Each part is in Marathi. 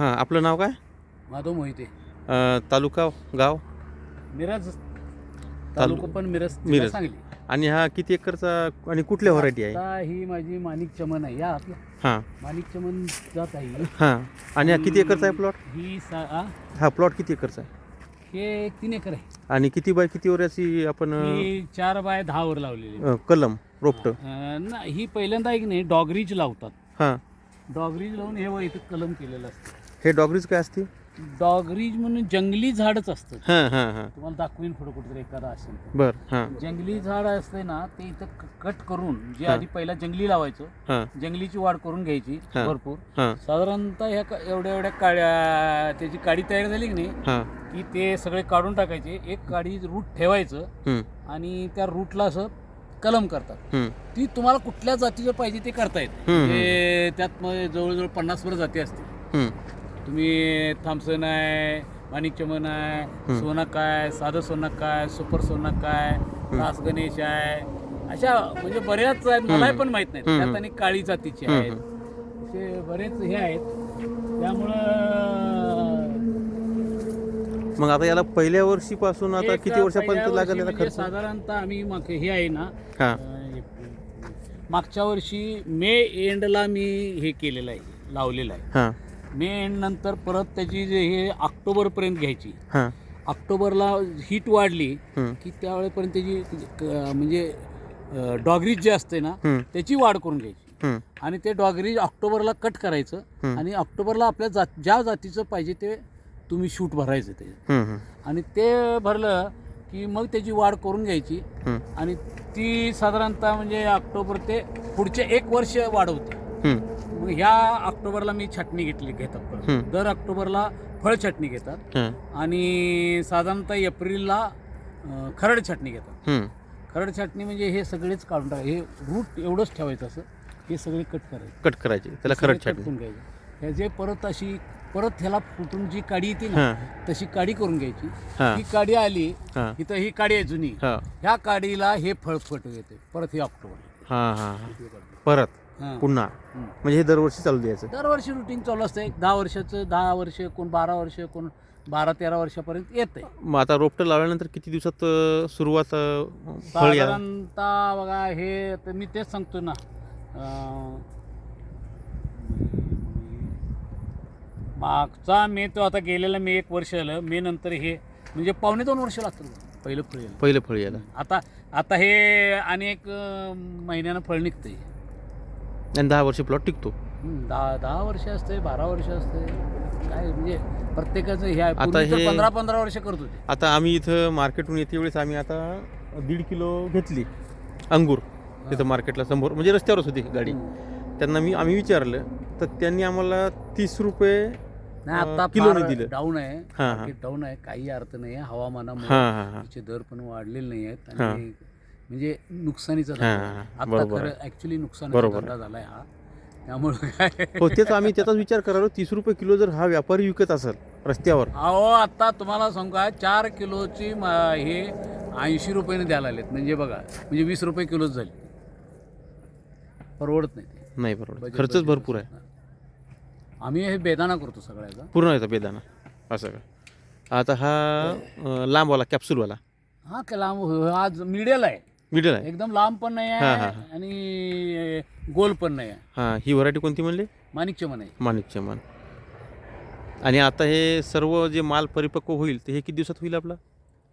हां आपलं नाव काय? माधव मोहिते. अ, तालुका गाव? मिरज. तालुका पण मिरज जिल्हा मिरज. सांगली. आणि हा किती एकरचा आणि कुठल्या व्हरायटी आहे? आता ही माझी माणिक चमन आहे या आपला हां. माणिक चमन जात आहे ही. आणि हा किती एकरचा आहे प्लॉट? ही सा आ, हा प्लॉट किती एकरचा आहे? हे एक तीन एकर आहे. आणि किती बाय किती वऱ्याची आपण अ, ही चार बाय दहा वर लावलेली आहे. अ, कलम रोपट? अं, ना ही पहिल्यांदा एक नाही डॉगरीज लावतात. हां. डॉगरीज लावून हे व इथं कलम केलेलं असतं. हे डॉगरीज काय असते? डॉगरीज म्हणून जंगली झाडच असतं हां हां हां. तुम्हाला दाखवीन पुढे कुठेतरी एखादा असेल तर. बर हां. जंगली झाड असते ना ते इथं क- कट करून जे हा. आधी पहिला जंगली लावायचं हां. जंगलीची वाढ करून घ्यायची हा. भरपूर. हां. साधारणतः ह्या का- एवढ्या एवढ्या काड्या त्याची काडी तयार झाली की नाही हां. की ते सगळे काढून टाकायचे एक काडी रूट ठेवायचं आणि त्या रूटला असं कलम करतात. ती तुम्हाला कुठल्या जातीचं पाहिजे ते करता येते. हम्म. म्हणजे त्यात मग जवळजवळ पन्नास वर जाती असतील. तुम्ही थॉम्सन आहे माणिक चमन आहे. सोनाक आहे साधं सोनाक आहे सुपर सोनाक आहे दास गणेश आहे. अशा म्हणजे बऱ्याच आहेत मला पण माहीत नाही. त्यात आणि काळी जातीचे. आहेत. असे बरेच हे आहेत. त्यामुळं मग आता याला पहिल्या वर्षीपासून आता एक किती वर्षापर्यंत लागेल वर्षी म्हणजे खर्च? साधारणतः आम्ही मग हे आहे ना मागच्या वर्षी मे एंडला मी हे केलेलं आहे लावलेलं आहे. मे एंड नंतर परत त्याची जे हे ऑक्टोबरपर्यंत घ्यायची. हां. ऑक्टोबरला हीट वाढली की त्यावेळेपर्यंत त्याची क- म्हणजे डॉगरीज जे असते ना त्याची वाढ करून घ्यायची. आणि ते डॉगरीज ऑक्टोबरला कट करायचं. आणि ऑक्टोबरला आपल्या जात ज्या जातीचं पाहिजे ते तुम्ही शूट भरायचं ते. आणि ते भरलं की मग त्याची वाढ करून घ्यायची. आणि ती साधारणतः म्हणजे ऑक्टोबर ते पुढचे एक वर्ष वाढवते. मग ह्या ऑक्टोबरला मी छाटणी घेतली घेतात परत. दर ऑक्टोबरला फळ छाटणी घेतात. आणि साधारणतः एप्रिलला खरड छाटणी घेतात. खरड छाटणी म्हणजे हे सगळेच काढून टाक हे रूट एवढंच ठेवायचं असं हे सगळे कट करायचे. कट करायची. त्याला छाटणी करून घ्यायचे. ह्याचे परत अशी परत ह्याला फुटून जी काडी येते ना तशी काडी करून घ्यायची. हां. काडी आली इथं ही काडी आहे जुनी. ह्या काडीला हे फळ फट येते. परत हे ऑक्टोबर. परत. हां. पुन्हा. म्हणजे हे दरवर्षी चालू द्यायचं. दरवर्षी रुटीन चालू असतं. एक दहा वर्षाचं दहा वर्ष कोण बारा वर्ष कोण बारा तेरा वर्षापर्यंत येते मग आता रोपटं लावल्यानंतर किती दिवसात अ, सुरुवात अ, फळ या साधारणतः बघा हे तर मी तेच सांगतो ना. अं, मागचा मे तो आता गेलेला मे एक वर्ष झालं मे नंतर हे म्हणजे पावणे दोन वर्ष लागतात. पहिलं फळ यायला. पहिलं फळ यायला. आता आता हे आणि एक अं, महिन्यानं फळ निघतंय. आणि दहा वर्ष प्लॉट टिकतो. हं, दहा दहा वर्ष असते बारा वर्ष असते. काय म्हणजे प्रत्येकाचं हे आता हे- पंधरा पंधरा वर्ष करत होते. आता आम्ही इथं मार्केटहून येते वेळेस आम्ही आता दीड किलो घेतली. अंगूर तिथं मार्केटला समोर म्हणजे रस्त्यावरच होती गाडी. त्यांना मी आम्ही विचारलं तर त्यांनी आम्हाला तीस रुपये नाही अं, आता किलोने दिलं. डाऊन आहे. हां, हां. मार्केट डाऊन आहे. काही अर्थ नाही आहे हवामानामुळे हां हां हां. त्याचे दर पण वाढलेले नाही आहेत. आणि म्हणजे नुकसानीचा हां, हां, आहे. हां. आता खरं आहे. ऍक्च्युली धंदा झालाय हा. त्यामुळे काय? हो तेच आम्ही त्याचाच विचार करालो तीस रुपये किलो जर हा व्यापारी विकत असेल रस्त्यावर. अहो आता तुम्हाला सांगू का चार किलोची म- हे ऐंशी रुपयाने द्यायला आलेत म्हणजे बघा म्हणजे वीस रुपये किलोच झाली. परवडत नाही ते. नाही बरोबर खर्चच भरपूर आहे. आम्ही हे बेदाना करतो सगळ्याचा. पूर्ण येतं बेदाना. असं का? आता हा अं, लांबवाला कॅप्सूलवाला हा का लांब आज मिडियल आहे. मिडल आहे. एकदम लांब पण नाही हां, हां, आहे आणि गोल पण नाही आहे. हां ही व्हरायटी कोणती म्हणली? माणिक चमन आहे. माणिक चमन. आणि आता हे सर्व जे माल परिपक्व होईल ते हे किती दिवसात होईल आपला?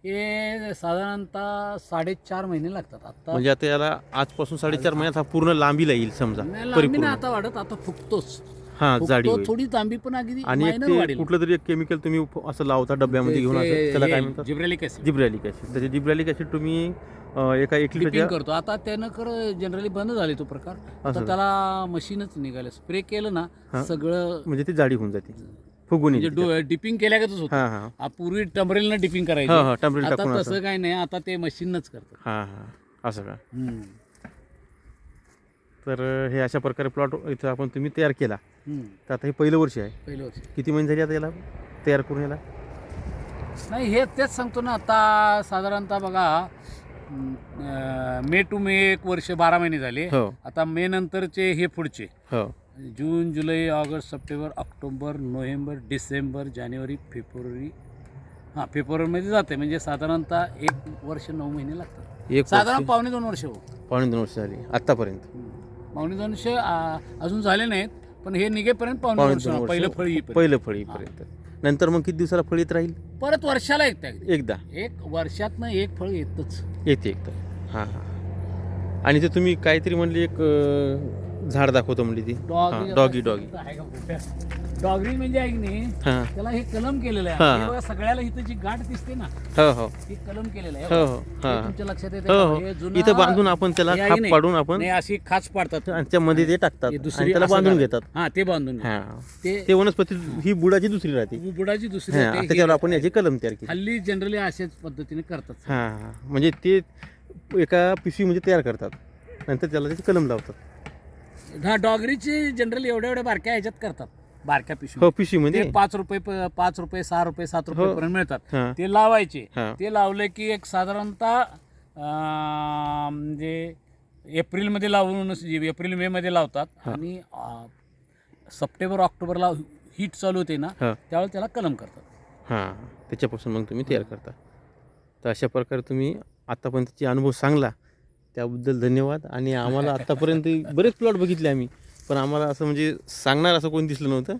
हे साधारणतः साडेचार महिने लागतात. आता म्हणजे आता याला आजपासून साडेचार महिन्यात हा पूर्ण लांबीला येईल समजा नाही, लांबी परिपूर्ण. आता वाढत आता फुकतोच हा जाडी होईल. थोडी तांबी पण अगदी आणि एक minor ते वाढेल. कुठलं तरी एक केमिकल तुम्ही उप- असं लावता डब्यामध्ये घेऊन असं. त्याला काय म्हणतात? जिब्रेलिक ऍसिड जिब्रॅलिक ॲसिड त्याचे जिब्रॅलिक ॲसिड तुम्ही अं, एका एक डिपिंग लिटरच्या करतो. आता त्यानं खरं जनरली बंद झाले तो प्रकार. असं. आता? त्याला मशीनच निघालं. स्प्रे केलं हा. ना सगळं म्हणजे ती जाडी होऊन जाते. फुगून म्हणजे डिपिंग केल्यागतच होतं. हां हां. आ, पूर्वी टंबरेलनं डिपिंग हां करायचं हां आता टाकून असं. तसं काही नाही. आता ते मशीनच करतं हां हां. असं का? हम्म. तर हे अशा प्रकारे प्लॉट इथं आपण तुम्ही तयार केला. तर आता हे पहिलं वर्ष आहे. पहिलं वर्ष. किती महिने झाली आता याला? तयार करून याला? नाही हे तेच सांगतो ना आता साधारणतः बघा अं, मे टू मे एक वर्ष बारा महिने झाले. हो. आता मे नंतरचे हे पुढचे. हो. जून जुलै August September October November December जानेवारी फेब्रुवारी हां फेब्रुवारीमध्ये जाते. म्हणजे साधारणतः एक वर्ष नऊ महिने लागतात. एक साधारण पावणे दोन वर्ष हो. पावणे दोन वर्ष झाली. आतापर्यंत. पावणे दोन वर्ष आ, अजून झाले नाहीत पण हे निघेपर्यंत पावणे पावणे दोन दोन वर्ष वर्ष पहिलं फळ येईपर्यंत. पहिलं फळ येईपर्यंत. नंतर मग किती दिवसाला फळ येत राहील? परत वर्षाला एकदा एकदा. एक वर्षातनं एक फळ येतच. येते एकदा. हां हां आणि ते तुम्ही काहीतरी म्हणली एक अं, झाड दाखवतो म्हणली ती. डॉगी डॉगी डॉगी डॉगी म्हणजे आहे की नाही हां. त्याला हे कलम केलेलं हा, आहे. हा. बघा, सगळ्याला इथं जी गाठ दिसते ना हो हो. ही कलम केलेलं आहे. हो हो हे. हां. तुमच्या लक्षात येते हो? हो. हे इथं बांधून आपण त्याला खाप. पाडून आपण अशी खाच पाडतात. आणि त्यामध्ये ते टाकतात. हे आणि त्याला असं बांधून. घेतात. हा ते बांधून घेतात. हां ते ते वनस्पती ही बुडाची दुसरी राहते. बुडाची दुसरी हां त्याच्यावर आपण याची कलम तयार केली. हल्ली जनरली अशाच पद्धतीने करतात. हां हां. म्हणजे ते एका पिशवीमध्ये तयार करतात. नंतर त्याला त्याची कलम लावतात. हा डॉगरीची जनरली एवढ्या एवढ्या बारक्या ह्याच्यात करतात. बारक्या पिशवी. हो पिशवीमध्ये ते पाच रुपये प- पाच रुपये सहा रुपये सात रुपये हो. पर्यंत मिळतात. ते लावायचे. हां. ते लावले की एक साधारणतः अं, म्हणजे एप्रिलमध्ये लावून एप्रिल मे मध्ये लावतात. आणि अं, सप्टेंबर ऑक्टोबरला हीट चालू होते ना हां. त्यावेळेस त्याला कलम करतात. हां. त्याच्यापासून मग तुम्ही तयार करता. तर अशा प्रकारे तुम्ही आत्तापर्यंतचे अनुभव सांगला. त्याबद्दल धन्यवाद. आणि आम्हाला आत्तापर्यंत बरेच प्लॉट बघितले आम्ही. पण आम्हाला असं म्हणजे सांगणार असं कोणी दिसलं नव्हतं.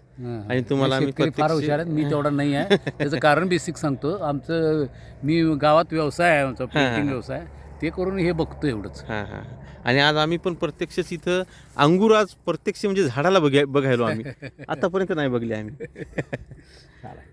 आणि तुम्हाला आम्ही शेतकरी फार हुशार आहेत मी तेवढा नाही आहे. त्याचं कारण बेसिक सांगतो. आमचं मी गावात व्यवसाय आहे आमचा पेंटिंग व्यवसाय ते करून हे बघतो एवढंच. हां हां आणि आज आम्ही पण प्रत्यक्षच इथं अंगूर आज प्रत्यक्ष म्हणजे झाडाला बघाय बघायलो आम्ही. आतापर्यंत नाही बघले आम्ही.